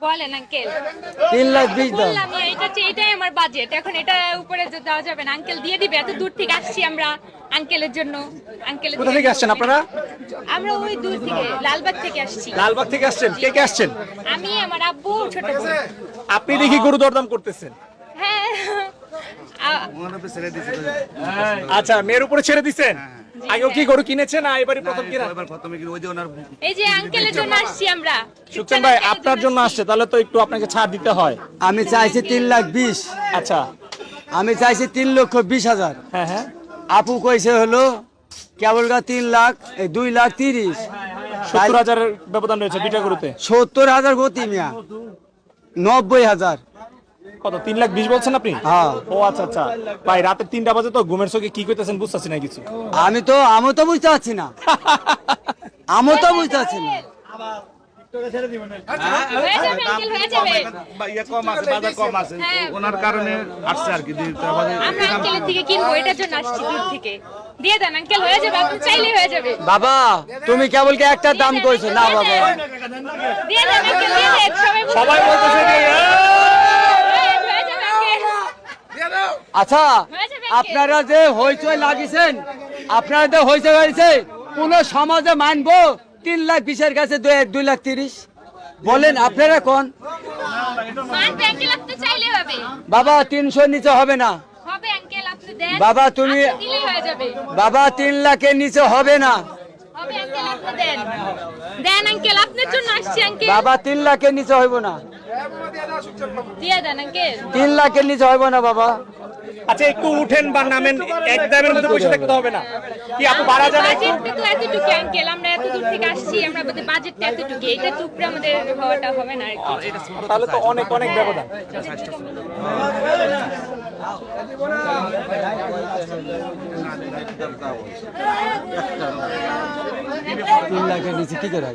বলেন আঙ্কেল তিন লাখ বিশ দাম। বললাম এটা হচ্ছে- এটাই আমার বাজেট এখন এটা উপরে যে দেওয়া যাবে না আঙ্কেল দিয়ে দিবে। এত দূর থেকে আসছি আমরা আঙ্কেলের জন্য। আঙ্কেল কোথা থেকে আসছেন আপনারা? আমরা ওই দূর থেকে লালবাগ থেকে আসছি। লালবাগ থেকে আসছেন? কে কে আসছেন? আমি আমার আব্বু ছোট বোন আপনি দেখি গরু দরদাম করতেছেন। হ্যাঁ। আ- আচ্ছা মেয়ের উপরে ছেড়ে দিছেন? আগেও কি গরু কিনেছেন না প্রথম কিনা? এবার প্রথমে কি ওই যে ওনার এই যে আঙ্কেলের জন্য আসছি আমরা। সুখচান ভাই আপনার জন্য আসছে তাহলে তো একটু আপনাকে ছাড় দিতে হয়। আমি চাইছি তিন লাখ বিশ। আচ্ছা। আমি চাইছি তিন লক্ষ বিশ হাজার। হ্যাঁ হ্যাঁ। আপু কইছে হলো কেবল গা তিন লাখ এই দুই লাখ তিরিশ। সত্তর হাজারের ব্যবধান রয়েছে দুইটা গরুতে। সত্তর হাজার গতি মিয়া। নব্বই হাজার। কত তিন লাখ বিশ বলছেন আপনি? হ্যাঁ। ও আচ্ছা আচ্ছা। ভাই রাতে তিনটা বাজে তো ঘুমের চোখে কি কইতেছেন বুঝতেছি না কিছু। আমি তো আমি তো বুঝতে পারছি না। আমি তো বুঝতে পারছি না। হয়ে হয়ে ইয়ে কম আছে বাজার কম আছে। হ্যাঁ। ওনার কারণে আসছে আর কি দিতে হবে। আমরা আঙ্কেলের থেকে কিনবো এটার জন্য আসছি দূর থেকে। দিয়ে দেন আঙ্কেল হয়ে যাবে আপনি চাইলেই হয়ে যাবে। বাবা তুমি কেবল কি একটা দাম কইছো না বাবা। দিয়ে দেন আঙ্কেল দিয়ে দেন সবাই সবাই বলতেছে যে, "এ!" হয়ে- হয়ে যাবে আঙ্কেল আচ্ছা আপনারা যে হইচই লাগিয়েছেন আপনারা যে হইচই লাগিয়েছে কোন সমাজে মানবো তিন লাখ বিশের কাছে দুই লাখ তিরিশ? বলেন আপনারা কোন? বাবা তিনশো নিচে হবে না। বাবা, তুমি- বাবা তিন লাখের নিচে হবে না। বাবা তিন লাখের নিচে হইব না। তিন লাখের নিচে হইব না বাবা। আচ্ছা একটু উঠেন বা নামেন এক দামের মধ্যে পয়সা থাকতে হবে না কি আপু বাড়া যাবে একটু? বাজেটটা তো এতটুকু আঙ্কেল আমরা এত দূর থেকে আসছি আমরা আমাদের বাজেটটা এতটুকু এটা তো উপরে আমাদের হওয়াটা হবে না আর কি তাহলে তো অনেক অনেক ব্যবধান তিন লাখের নিচে কি করে?